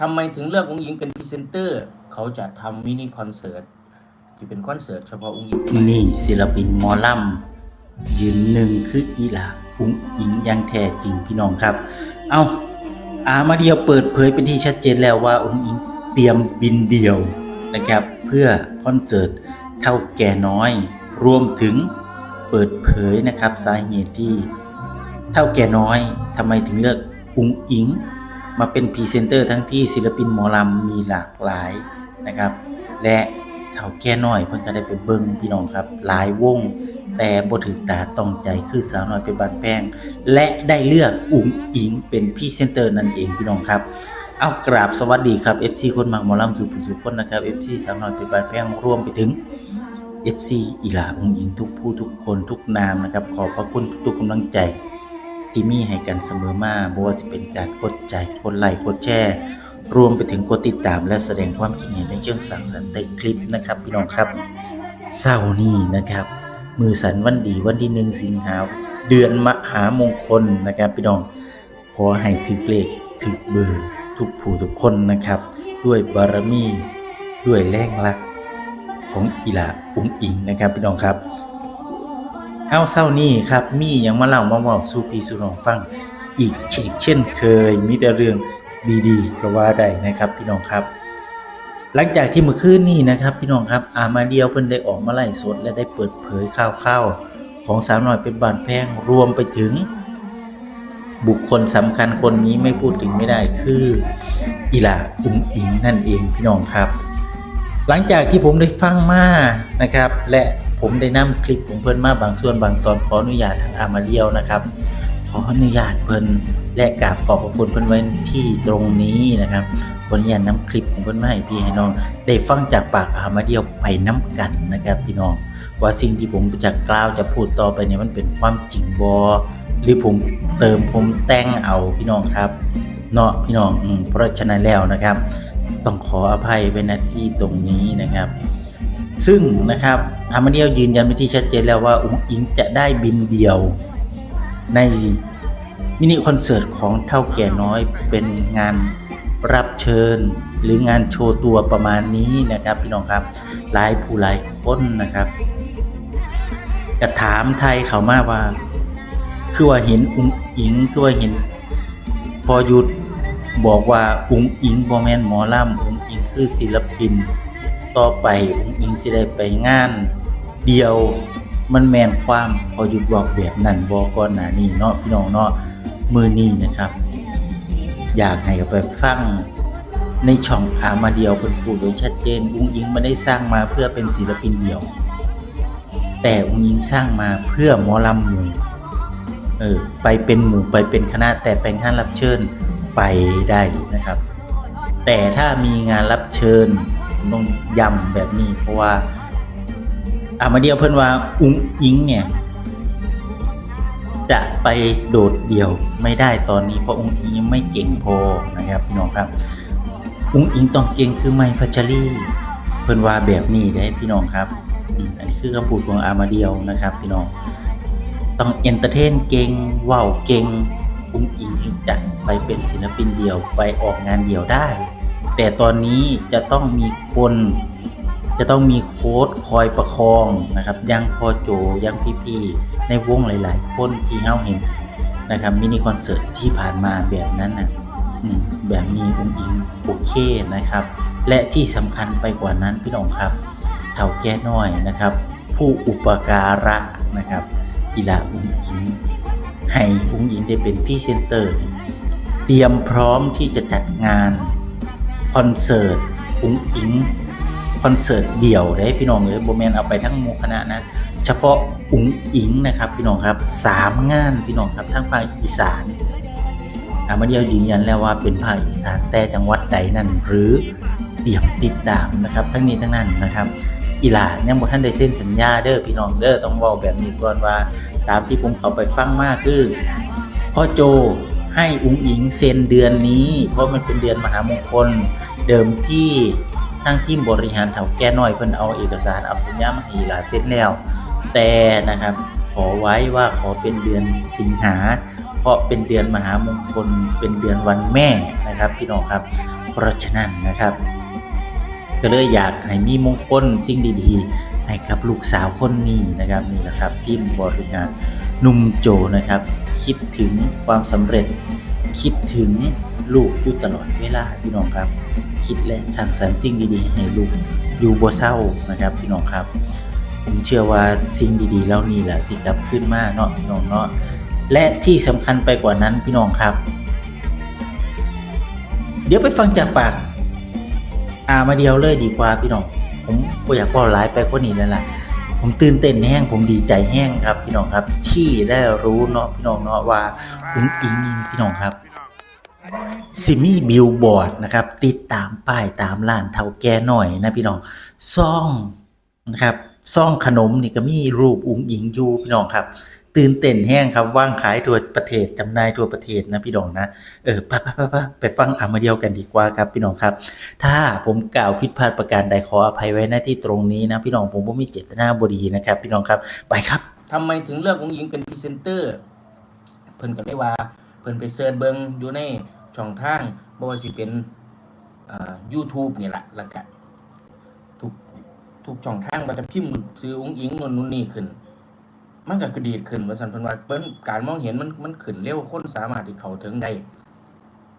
ทำไมถึงเลือกองค์หญิงเป็นพรีเซนเตอร์ เขาจะทำมินิคอนเสิร์ตที่เป็นคอนเสิร์ตเฉพาะองค์หญิงนี่ศิลปินหมอลำยืนหนึ่งคืออีหลาอุ้งอิงอยังแท้จริงพี่น้องครับ เอาอามาเดียวเปิดเผยเป็นที่ชัดเจนแล้วว่าอุ้งอิงเตรียมบินเดียวนะครับ เพื่อคอนเสิร์ตเท่าแก่น้อย รวมถึงเปิดเผยนะครับสาเหตุที่เท่าแก่น้อยทำไมถึงเลือกอุ้งอิง มาเป็นพรีเซนเตอร์ทั้งที่ศิลปินหมอลำมีหลากหลายนะครับ และเท่าแก่น้อยเพิ่นก็ได้ไปเบิ่งพี่น้องครับ หลายวง แต่บ่ถึงตาต้องใจคือสาวน้อยเป็นบานแพง และได้เลือกอุ๋งอิงเป็นพรีเซนเตอร์นั่นเองพี่น้องครับเอากราบสวัสดีครับ FC คนมักหมอลำสุผู้สุคนนะครับ FC สาวน้อยเป็นบานแพงรวมไปถึง FC อีหลาอุ๋งอิงทุกผู้ทุกคนทุกนามนะครับ ขอบพระคุณทุกกำลังใจ ที่มีให้กันเสมอมาบ่ว่าจะเป็นการกดใจกดไลค์กดแชร์รวมไปถึงกดติดตามและแสดงความคิดเห็นในเชิงสร้างสรรค์ในคลิปนะครับพี่น้องครับเศร้าร์นี้นะครับ มือสันวันดีวันที่หนึ่งสิงหาเดือนมหามงคลนะครับพี่น้องขอให้ถึกเลขถึกเบอร์ทุกผู้ทุกคนนะครับ ด้วยบารมี ด้วยแรงรัก ของอีหลาอุ้งอิงนะครับพี่น้องครับ เอาเศร้านี้ครับ มีหยังมาเล่ามาเว้าสู่พี่สู่น้องฟัง อีกเช่นเคย มีแต่เรื่องดีๆ ก็ว่าได้นะครับ พี่น้องครับ หลังจากที่เมื่อคืนนี้นะครับ พี่น้องครับอามาเดียวเพิ่นได้ออกมาไล่สดและได้เปิดเผยข่าวๆของสาวน้อยเป็นบานแพงรวมไปถึง บุคคลสำคัญคนนี้ไม่พูดถึงไม่ได้คืออีหลาอุ้งอิงนั่นเองพี่น้องครับ หลังจากที่ผมได้ฟังมานะครับ และ ผมได้นำคลิปของเพิ่นมาบางส่วนบางตอนขออนุญาตทางอามาเดียวนะครับ ขออนุญาตเพิ่นและกราบขอบพระคุณเพิ่นไว้ที่ตรงนี้นะครับขออนุญาตนำคลิปของเพิ่นมาให้พี่ให้น้อง ได้ฟังจากปากอามาเดียวไปน้ำกันนะครับ พี่น้องว่าสิ่งที่ผมจะกล่าวจะพูดต่อไปเนี่ยมันเป็นความจริงบอหรือผมเติมผมแต่งเอาพี่น้องครับเนาะพี่น้องอเพราะฉะนั้นแล้วนะครับ ต้องขออภัยไว้ณที่ตรงนี้นะครับ ซึ่งนะครับ อามาเดียวยืนยันไปที่ชัดเจนแล้วว่าอุ้งอิงจะได้บินเดียวในมินิคอนเสิร์ตของเท่าแก่น้อยเป็นงานรับเชิญ หรืองานโชว์ตัวประมาณนี้นะครับพี่น้องครับหลายผู้หลายคนนะครับจะถามไทยเขามาว่า คือว่าเห็นอุ้งอิงคือว่าเห็นพอหยุดบอกว่าอุ้งอิงบอแมนหมอล่ำอุ้งอิงคือศิลปิน ต่อไปอุ้งอิงสิได้ไปงาน เดียวมันแมนความพอหยุดบอกแบบนั้นบอกก่อนหน้านี้เนาะพี่น้องเนาะมือนี้นะครับ อยากให้ไปฟังในช่องอามาเดียวเพิ่นพูดโดยชัดเจนอุ้งอิงไม่ได้สร้างมาเพื่อเป็นศิลปินเดียว แต่อุ้งอิงสร้างมาเพื่อหมอลำหมู่เออไปเป็นหมู่ไปเป็นคณะแต่ไปงานรับเชิญไปได้นะครับ แต่ถ้ามีงานรับเชิญ ต้องย้ำแบบนี้ เพราะว่าอามาเดียวเพิ่นว่าอุ้งอิงเนี่ย จะไปโดดเดี่ยวไม่ได้ตอนนี้เพราะอุ้งอิงยังไม่เก่งพอนะครับพี่น้องครับอุ้งอิงต้องเก่งคือไม่พัชรีเพิ่นว่าแบบนี้ได้พี่น้องครับอันนี้คือคำพูดของอามาเดียวนะครับ พี่น้องต้องเอนเตอร์เทนเก่งว้าวเก่งอุ้งอิงถึงจะไปเป็นศิลปินเดี่ยวไปออกงานเดี่ยวได้ แต่ตอนนี้จะต้องมีคน จะต้องมีโค้ดคอยประคองนะครับยังพอโจยังพี่ๆในวงหลายๆ คนที่เฮาเห็นนะครับมินิคอนเสิร์ตที่ผ่านมาแบบนั้นนะอืมแบบนี้องอิงโอเคนะครับ และที่สำคัญไปกว่านั้นพี่น้องครับเท่าแก่น้อยนะครับ ผู้อุปการะนะครับอีลาอุ้งอิงให้อุ้งอิงได้เป็นพรี่เซนเตอร์ เตรียมพร้อมที่จะจัดงาน คอนเสิร์ตอุ้งอิงคอนเสิร์ตเดี่ยวได้พี่น้องเลยโบแมนเอาไปทั้งมูคณะนะเฉพาะอุ๋งอิงนะครับพี่น้องครับสามงานพี่น้องครับทั้งภาคอีสานอามาเดียวยืนยันแล้วว่าเป็นภาคอีสานแต่จังหวัดใดนั่นหรือเตรียมติดตามนะครับ ทั้งนี้ทั้งนั้นนะครับอีหลายังบ่ท่านได้เซ็นสัญญาเด้อพี่น้องเด้อต้องเว้าแบบนี้ก่อนว่า ตามที่ผมเขาไปฟังมากคือพ่อโจ ให้อุ๋งอิงเซ็นเดือนนี้ เพราะมันเป็นเดือนมหามงคลเดิมที่ทางทีมบริหารเถาแก่น้อยเพิ่นเอาเอกสารเอาสัญญามาให้หลาเซ็นแล้ว แต่นะครับขอไว้ว่าขอเป็นเดือนสิงหา เพราะเป็นเดือนมหามงคลเป็นเดือนวันแม่นะครับ พี่น้องครับ เพราะฉะนั้นนะครับ ก็เลยอยากให้มีมงคลสิ่งดีๆให้กับลูกสาวคนนี้นะครับนี่แหละครับทีมบริหารนุ่มโจนะครับ คิดถึงความสำเร็จ คิดถึงลูกอยู่ตลอดเวลาพี่น้องครับ คิดและสร้างสรรค์สิ่งดีๆให้ลูกอยู่บ่เศร้านะครับพี่น้องครับผมเชื่อว่าสิ่งดีๆเหล่านี้แหละสิกลับขึ้นมาเนาะพี่น้องเนาะและที่สำคัญไปกว่านั้นพี่น้องครับ เดี๋ยวไปฟังจากปากอามาเดียวเลยดีกว่าพี่น้อง ผมบ่อยากว่าหลายไปกว่านี้แล้วล่ะ ผมตื่นเต้นแห้งผมดีใจแห้งครับพี่น้องครับ ที่ได้รู้เนาะพี่น้องเนาะว่าอุ้งอิงพี่น้องครับซิมีบิลบอร์ดนะครับ ติดตามป้ายตามร้านเท่าแก่หน่อยนะพี่น้องซ่องนะครับซ่องขนมนี่ก็มีรูปอุ้งอิงอยู่พี่น้องครับ ตื่นเต้นแห้งครับว่างขายทั่วประเทศจำหน่ายทั่วประเทศนะพี่น้องนะเออไปไปไปไปไปฟังอามาเดียวกันดีกว่าครับพี่น้องครับ ถ้าผมกล่าวผิดพลาดประการใดขออภัยไว้ณที่ตรงนี้นะพี่น้องผมบ่มีเจตนาบดีนะครับ พี่น้องครับไปครับทำไมถึงเลือกองหญิงเป็นพรีเซนเตอร์ เพิ่นก็ได้ว่า เพิ่นไปเสิร์ชเบิ่งอยู่ในช่องทางบ่ว่าสิเป็นอ่า YouTube นี่แหละแล้วก็ทุกทุกช่องทางว่าจะพิมพ์ซื้อองค์หญิงนนนู่นนี่ขึ้น มันก็กระดีดขึ้นว่าซั่นเพิ่นว่าเพิ่นการมองเห็นมันมันขึ้นเร็วคนสามารถที่เข้าถึงได้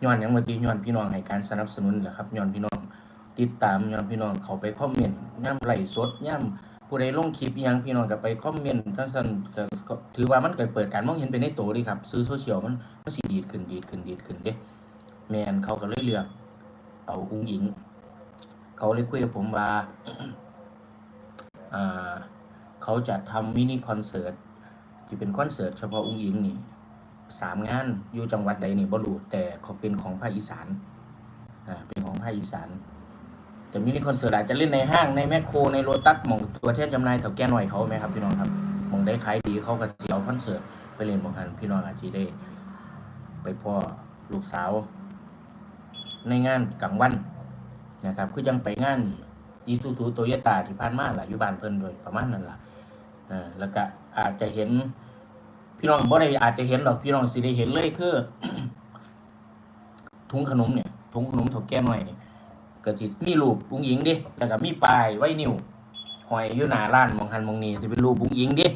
ย้อนหยังว่าติย้อนพี่น้องให้การสนับสนุนแหละครับย้อนพี่น้องติดตามย้อนพี่น้องเข้าไปคอมเมนต์ย่ำไหลสดย่ำผู้ใดลงคลิปยังพี่น้องก็ไปคอมเมนต์ทั้งสั้นก็ถือว่ามันเก็เปิดการมองเห็นไปในโตเดิครับ ซื้อโซเชียลมันมันสิดีดขึ้นดีดขึ้นดีดขึ้นเด้แมนเขาก็เลยเลือกเอาอุ้งหญิง เขาเลยคุยกับผมว่าอ่า เขาจะทำมินิคอนเสิร์ตที่เป็นคอนเสิร์ตเฉพาะอุ้งหญิงนี่สามงานอยู่จังหวัดใดนี่บ่รู้แต่เขาเป็นของภาคอีสานอ่าเป็นของภาคอีสานแต่มินิคอนเสิร์ตอาจจะเล่นในห้างในแมคโครในโรตัสหมองตัวเทศจำหนายแถวแก่หน่อยเขาไหมครับพี่น้องครับหมองได้ขายดีเขาก็จะเอาคอนเสิร์ตไปเล่นบางคันพี่น้องอาจจะได้ ไปพ่อลูกสาว ในงานกลางวันนะครับคือยังไปงานอีทูทูโตโยต้าที่ผ่านมาหล่ะอยู่บ้านเพิ่นโดยประมาณนั้นล่ะ อแล้วก็อาจจะเห็น พี่น้องบ่ได้อาจจะเห็นหรอกพี่น้องสิได้เห็นเลยคือถุงขนมเนี่ยถุงขนมเถาแก่หน่อยเนี่ยก็สิมีรูปปุ้งหญิงดิแล้วก็มีป้ายไว้นิ้วหอยอยู่หน้าร้านมองหันมองนี้สิเป็นรูปปุ้งหญิงดิ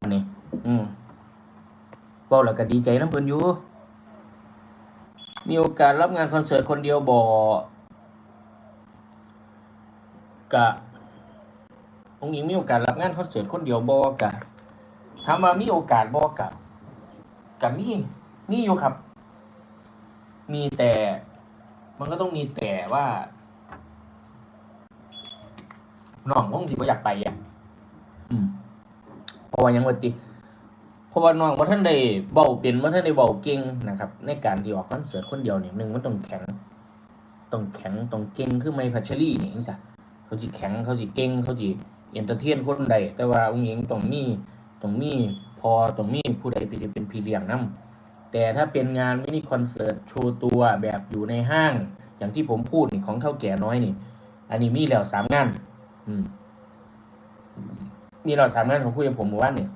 อันนี้ อืมเว้าแล้วก็ดีใจน้ำเพิ่นอยู่มีโอกาสรับงานคอนเสิร์ตคนเดียวบ่กะ องค์หญิงมีโอกาสรับงานคอนเสิร์ตคนเดียวบ่กะถามว่ามีโอกาสบ่กะกะมีมีอยู่ครับ มีแต่มันก็ต้องมีแต่ว่าน้องคงสิบ่อยากไปอะอืมเพราะว่ายังว่าติเพราะว่าน้องว่าท่านได้เบาเป็นว่าท่านได้เบาเก่งนะครับ ในการที่ออกคอนเสิร์ตคนเดียวเนี่ยหนึ่งมันต้องแข็งต้องแข็งต้องเก่งคือไมค์พัชรีนี่จังซี่เขาสิแข็งเขาสิเก่งเขาสิ เอนเตอร์เทนคนใด แต่ว่าองค์หญิงต้องมีต้องมีพอต้องมีผู้ใดที่เป็นพี่เลี้ยงนํแต่ถ้าเป็นงานมินิคอนเสิร์ตโชว์ตัวแบบอยู่ในห้าง อย่างที่ผมพูดนี่ของเท่าแก่น้อยนี่ อันนี้มีแล้วสามงาน อืมมีแล้วสามงานของคุยกับผมเมื่อวานนี่